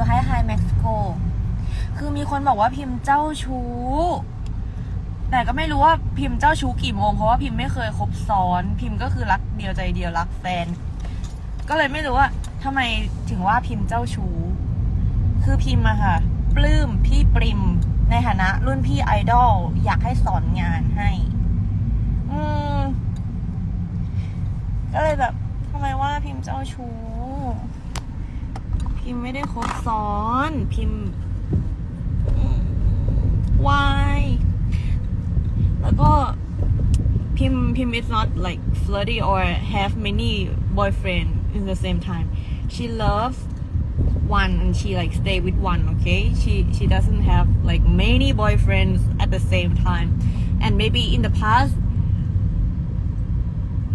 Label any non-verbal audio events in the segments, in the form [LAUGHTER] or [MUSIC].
you hi hi Mexico คือมีคนบอกว่าพิมพ์เจ้าชู้ แต่ก็ไม่รู้ว่าพิมพ์เจ้าชู้กี่โมง เพราะว่าพิมพ์ไม่เคยคบซ้อน พิมพ์ก็คือรักเดียวใจเดียวรักแฟน ก็เลยไม่รู้ว่าทำไมถึงว่าพิมพ์เจ้าชู้ คือพิมพ์อะค่ะ ปลื้มพี่ปริมในฐานะรุ่นพี่ไอดอลอยากให้สอนงานให้ อืม ก็เลยแบบทำไมว่าพิมพ์เจ้าชู้ พิมพ์ไม่ได้คบซ้อน พิมพ์อืม why แล้วก็พิมพ์พิมพ์ is not like flirty or have many boyfriend in the same time she loves one and she like stay with one okay she she doesn't have like many boyfriends at the same time and maybe in the past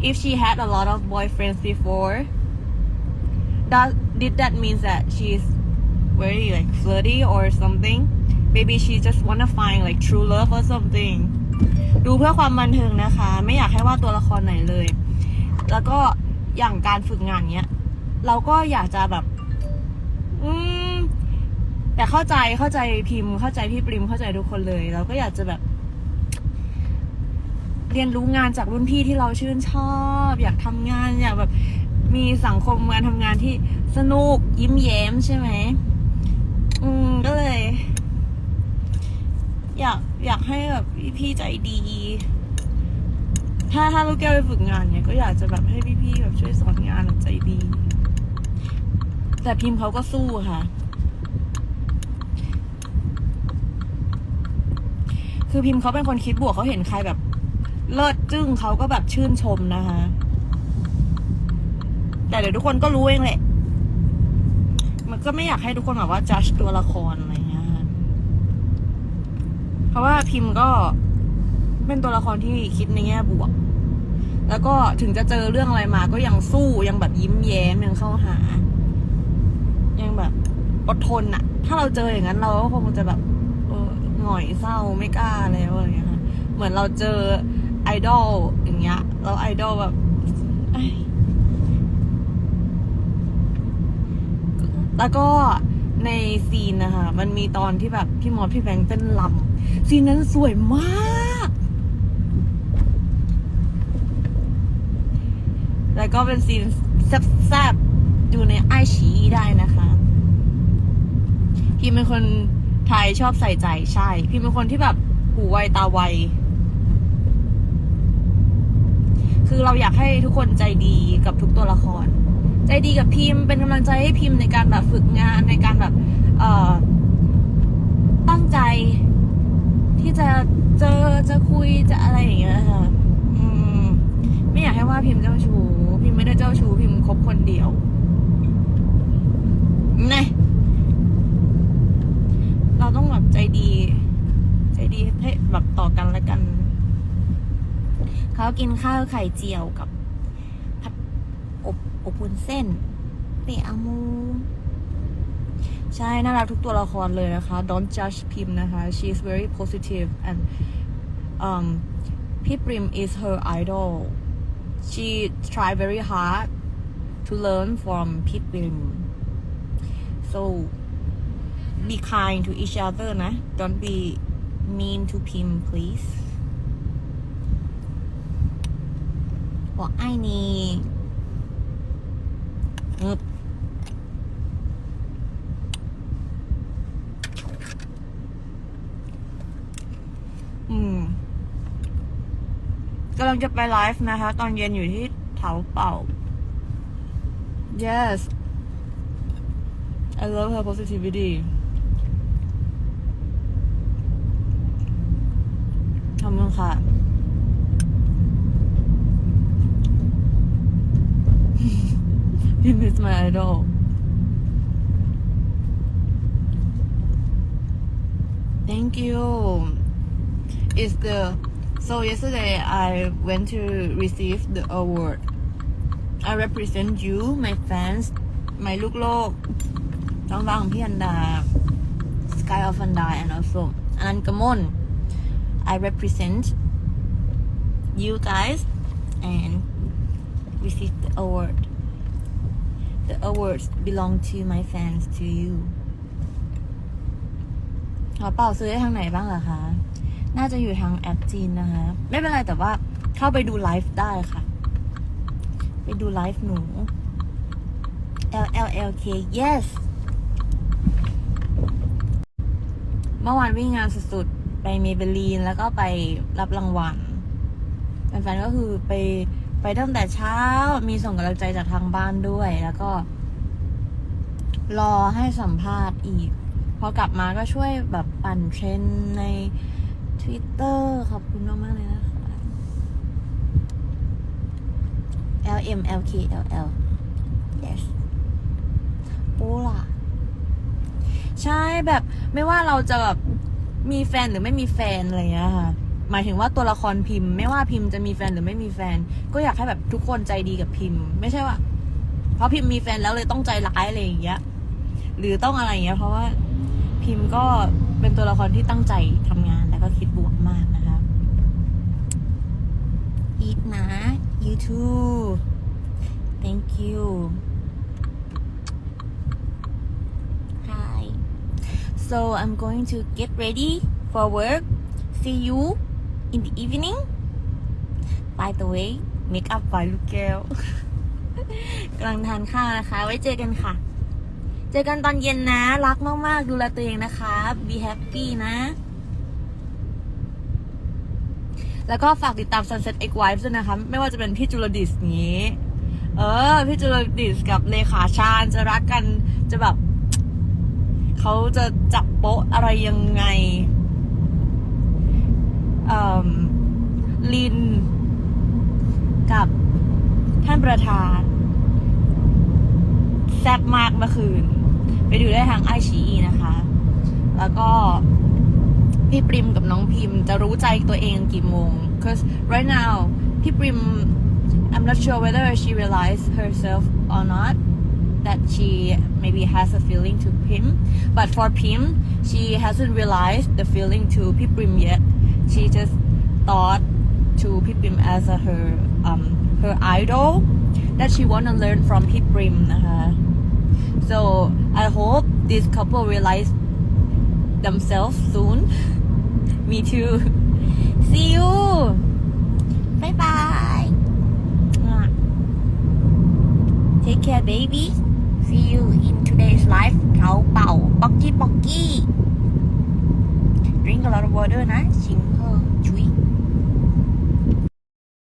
if she had a lot of boyfriends before that did that means that she's very like flirty or something maybe she just wanna find like true love or something ดูเพื่อความบันเทิงนะคะ ไม่อยากให้ว่าตัวละครไหนเลย แล้วก็อย่างการฝึกงานเนี้ย เราก็อยากจะแบบ อืม แต่เข้าใจเข้าใจพิมพ์ เข้าใจพี่ปริมเข้าใจทุกคนเลย เราก็อยากจะแบบ เรียนรู้งานจากรุ่นพี่ที่เราชื่นชอบ อยากทำงานอยากแบบ มีสังคมการทำงานที่สนุกยิ้มแย้มใช่ไหมอืมก็เลย อยากอยากให้แบบพี่ๆใจดี ถ้าถ้าลูกแก้วไปฝึกงานเนี่ยก็อยากจะแบบให้พี่ๆแบบช่วยสอนงานแบบใจดี แต่พิมพ์เขาก็สู้ค่ะ คือพิมพ์เขาเป็นคนคิดบวกเขาเห็นใครแบบเลิศจึ้งเขาก็แบบชื่นชมนะคะ แต่เดี๋ยวทุกคนก็รู้เองแหละ มันก็ไม่อยากให้ทุกคนแบบว่า judge ตัวละครอะไรเงี้ยค่ะเพราะว่าพิมพ์ก็เป็นตัวละครที่คิดในแง่บวก แล้วก็ถึงจะเจอเรื่องอะไรมา ก็ยังสู้ยังแบบยิ้มแย้มยังเข้าหา ยังแบบอดทนอะถ้าเราเจออย่างนั้น เราก็คงจะแบบเออหงอยเศร้าไม่กล้าแล้วอะไรเงี้ยค่ะ เหมือนเราเจอไอดอลอย่างเงี้ยแล้วไอดอลแบบเอ้ย แล้วก็ในซีนนะคะ มันมีตอนที่แบบพี่มอสพี่แบงค์เต้นลำซีนนั้นสวยมาก แล้วก็เป็นซีนแซ่บๆดูในไอชีได้นะคะพี่เป็นคนไทยชอบใส่ใจใช่ พี่เป็นคนที่แบบหูไวตาไว คือเราอยากให้ทุกคนใจดีกับทุกตัวละคร ใจดีกับพิมพ์ เป็นกำลังใจให้พิมพ์ในการแบบฝึกงานในการแบบเอ่อตั้งใจ ที่จะเจอจะคุยจะอะไรอย่างเงี้ยค่ะอืม ไม่อยากให้ว่าพิมพ์เจ้าชู้พิมพ์ไม่ได้เจ้าชู้พิมพ์คบคนเดียวไงเราต้องแบบใจดี ใจดีให้แบบต่อกันและกัน เขากินข้าวไข่เจียวกับ อบอบวุ้นเส้นเปะอามู ใช่ น่ารักทุกตัวละครเลยนะคะ don't judge พิมนะคะ she is very positive and um พี่ปริม is her idol she try very hard to learn from พี่ปริม so be kind to each other นะ don't be mean to พิม please บอกไอ้นี่งึบอืมกำลั งจะไปไลฟ์นะคะ ตอนเย็นอยู่ที่เถาเป่า yes I love her positivity ขอบคุณค่ะ Him is my idol. Thank you. It's the so yesterday I went to receive the award. I represent you, my fans, my ลูกโลกน้องรังพี่อันดา Sky of Anda and also อนันต์กมล I represent you guys and receive the award. The awards belong to my fans, to you. กระเป๋าซื้อได้ทางไหนบ้างเหรอคะ น่าจะอยู่ทางแอปจีนนะคะ ไม่เป็นไรแต่ว่าเข้าไปดูไลฟ์ได้ค่ะ ไปดูไลฟ์หนู L L L K yes เมื่อวานวิ่งงานสุดๆ ไปเมเบลีนแล้วก็ไปรับรางวัลแฟนๆก็คือไปไปตั้งแต่เช้ามีส่งกำลังใจจากทางบ้านด้วย แล้วก็ รอให้สัมภาษณ์อีก พอกลับมาก็ช่วยแบบปั่นเทรนใน Twitter ขอบคุณมากๆเลยนะคะ L M L K L L yes โอ้ล่ะ ใช่แบบไม่ว่าเราจะแบบมีแฟนหรือไม่มีแฟนอะไรเงี้ยค่ะ หมายถึงว่าตัวละครพิมพ์ ไม่ว่าพิมพ์จะมีแฟนหรือไม่มีแฟน ก็อยากให้แบบทุกคนใจดีกับพิมพ์ ไม่ใช่ว่า เพราะพิมพ์มีแฟนแล้วเลยต้องใจร้ายอะไรอย่างเงี้ย หรือต้องอะไรอย่างเงี้ย เพราะว่าพิมพ์ก็เป็นตัวละครที่ตั้งใจทำงานแล้วก็คิดบวกมากนะคะ eat นะ you too thank you hi so I'm going to get ready for work see you in the evening by the way make up by ลูกแก้วกำลังทานข้าวนะคะ ไว้เจอกันค่ะ เจอกันตอนเย็นนะ รักมาก ๆ ดูแลตัวเองนะคะ be happy นะ แล้วก็ฝากติดตาม Sunset X Wives ด้วยนะคะ ไม่ว่าจะเป็นพี่จุลดิสนี้ เออ พี่จุลดิสกับเลขาชาญจะรักกันจะแบบ เขาจะจับโป๊ะอะไรยังไงอ่มลิน กับท่านประธาน แซ่บมากเมื่อคืน ไปดูได้ทางไอชีนะคะ แล้วก็ พี่ปริมกับน้องพิมจะรู้ใจตัวเองกี่โมง cause right now พี่ปริม I'm not sure whether she realized herself or not that she maybe has a feeling to Pim but for Pim she hasn't realized the feeling to พี่ปริม yet she just thought to พี่ปริม as a her um her idol that she wanna learn from พี่ปริมนะคะ so I hope this couple realize themselves soon. Me too. [LAUGHS] See you. Bye bye. Mwah. Take care, baby. See you in today's live. เขาเป่าป๊อกกี้ป๊อกกี้ Drink a lot of water นะชิงเฮอชุย